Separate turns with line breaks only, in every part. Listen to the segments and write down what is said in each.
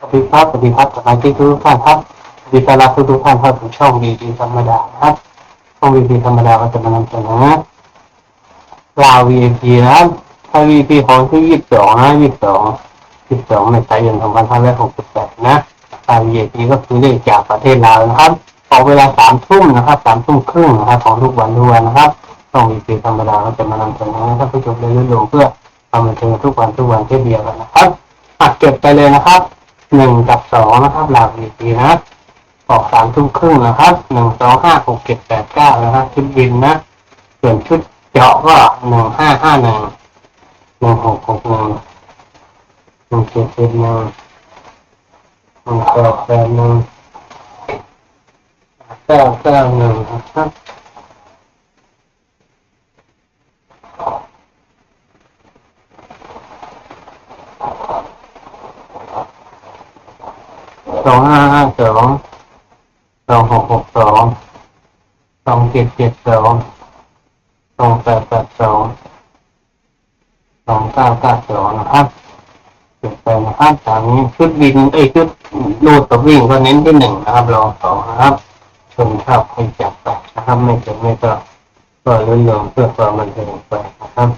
สวัสดีครับสวัสดีครับสมาชิกทุกท่านครับสวัสดีต้อนรับทุกท่านเข้าสู่ช่องดีดีธรรมดานะครับช่องดีดีธรรมดาก็จะมานำเสนอลาว VIP นะครับถ้า VIP ของที่ยี่สิบสองนะยี่สิบสองยี่สิบสองในสายเดือนสองพันห้าร้อยหกสิบแปดนะลาว VIP ก็คือเลขจากประเทศลาวนะครับออกเวลาสามทุ่มนะครับสามทุ่มครึ่งนะครับของทุกวันทุกวันนะครับช่อง VIP ธรรมดาก็จะมานำเสนอให้ท่านผู้ชมได้รู้ลงเพื่อความบันเทิงทุกวันทุกวันเช่นเดียวกันนะครับอัดเก็บไปเลยนะครับ หนึ่งกับสองนะครับ หลักดีดีนะออกสามทุ่มครึ่งนะครับหนึ่งสองห้าหกเจ็ดแปดเก้านะครับชุดบินนะส่วนชุดเจาะก็หนึ่งห้าห้าหนึ่งหนึ่งหกหกหนึ่งหนึ่งเจ็ดเจ็ดหนึ่งหนึ่งแปดแปดหนึ่งเก้าเก้าหนึ่งนะครับ สองห้าห้าสองสองหกหกสองสองเจ็ดเจ็ดสองสองแปดแปดสองสองเก้าเก้าสองนะครับเปลี่ยนไปนะครับตามนี้ชุดวินเอ้ชุดลูดกับวิ่งก็เน้นที่หนึ่งนะครับรองสองนะครับชนชอบให้จับไปนะครับไม่เจ็บไม่ก็ก็เลื่อนลงเพื่อความบันเทิงไปนะครับ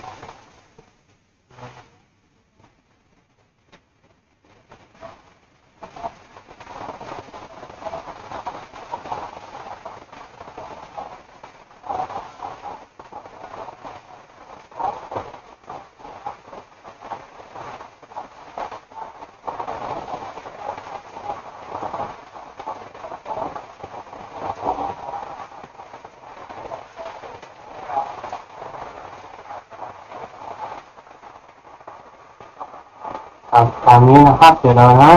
ครับตามนี้นะครับเดี๋ยวเรานะ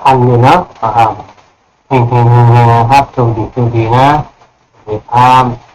ทันอยู่เนาะครับเฮงเฮงเฮงนะครับโชคดีโชคดีนะสวัสดีครับ